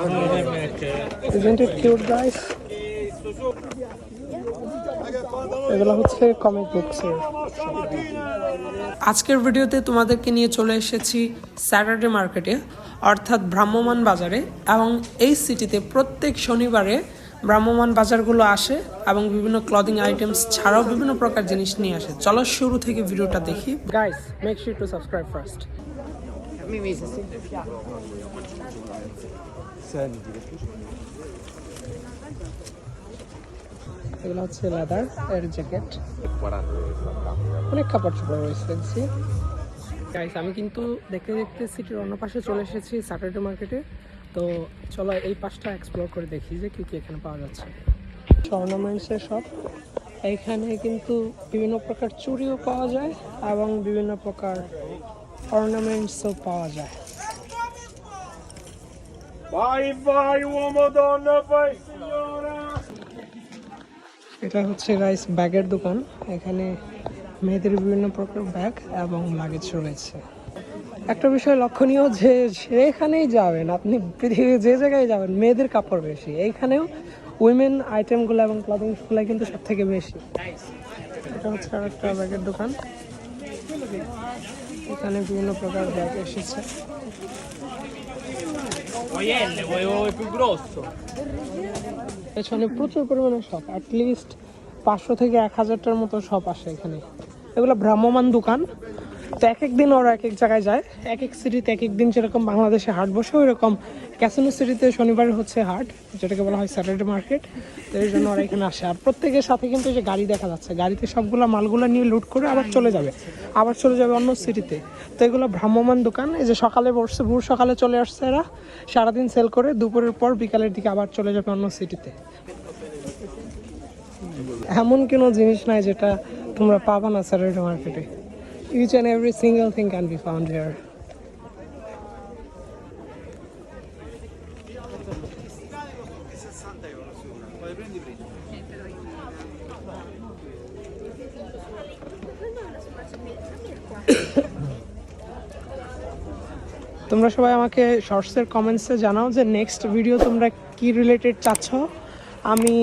Isn't it cute, guys? এগুলো হচ্ছে comic বুকসের আজকের ভিডিওতে তোমাদেরকে নিয়ে চলে এসেছি স্যাটারডে মার্কেটে অর্থাৎ ভ্রাম্যমান বাজারে এবং এই সিটিতে প্রত্যেক শনিবারে ভ্রাম্যমান বাজারগুলো আসে এবং বিভিন্ন ক্লদিং আইটেমস ছাড়াও বিভিন্ন প্রকার জিনিস নিয়ে আসে। চলো শুরু থেকে ভিডিওটা দেখি। Guys make sure to subscribe first এগুলো হচ্ছে লেদার এর জ্যাকেট অনেক কাপড় চোপড় রয়েছে, দেখছি। গাইস আমি কিন্তু দেখতে দেখতে সিটির অন্য পাশে চলে এসেছি স্যাটারডে মার্কেটে তো চলো এই পাশটা এক্সপ্লোর করে দেখি যে কী কী এখানে পাওয়া যাচ্ছে। অর্নামেন্টসের সব এইখানে কিন্তু বিভিন্ন প্রকার চুড়িও পাওয়া যায় এবং বিভিন্ন প্রকার অর্নামেন্টসও পাওয়া যায়। Vai, vai, uomo, donna, vai, signora! এটা হচ্ছে রাইস ব্যাগের দোকান। এখানে মেয়েদের বিভিন্ন প্রকার ব্যাগ এবং লাগেজ রয়েছে। একটা বিষয় লক্ষণীয় যে সেখানেই যাবেন আপনি পৃথিবীর যে জায়গায় যাবেন মেয়েদের কাপড় বেশি। এইখানেও উইমেন আইটেমগুলো এবং ক্লদিংসগুলো কিন্তু সব থেকে বেশি। এটা হচ্ছে আর একটা ব্যাগের দোকান। এখানে বিভিন্ন প্রকার ব্যাগ এসেছে। এখানে প্রচুর পরিমাণে শপ অ্যাটলিস্ট পাঁচশো থেকে এক হাজারটার মতো শপ আসে এখানে। এগুলো ভ্রাম্যমান দোকান। তো এক এক দিন ওরা এক এক জায়গায় যায়। এক এক সিটিতে এক এক দিন যেরকম বাংলাদেশে হাট বসে ওই রকম ক্যাসিনো সিটিতে শনিবার হচ্ছে হাট, যেটাকে বলা হয় স্যাটারডে মার্কেট তো এই জন্য ওরা এখানে আসে। আর প্রত্যেকের সাথে কিন্তু যে গাড়ি দেখা যাচ্ছে, গাড়িতে সবগুলো মালগুলো নিয়ে লুট করে আবার চলে যাবে। আবার চলে যাবে অন্য সিটিতে তো এগুলো ভ্রাম্যমান দোকান, এই যে সকালে বসছে, ভোর সকালে চলে আসছে এরা। সারাদিন সেল করে, দুপুরের পর বিকালের দিকে আবার চলে যাবে অন্য সিটিতে এমন কোনো জিনিস নাই যেটা তোমরা পাবা না স্যাটারডে মার্কেটে each and every single thing can be found here তোমরা সবাই আমাকে শর্টসের কমেন্টসে জানাও যে নেক্সট ভিডিও তোমরা কি রিলেটেড চাচ্ছ। আমি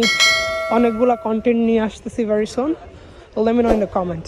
অনেকগুলা কন্টেন্ট নিয়ে আসতেছি very soon let me know in the comment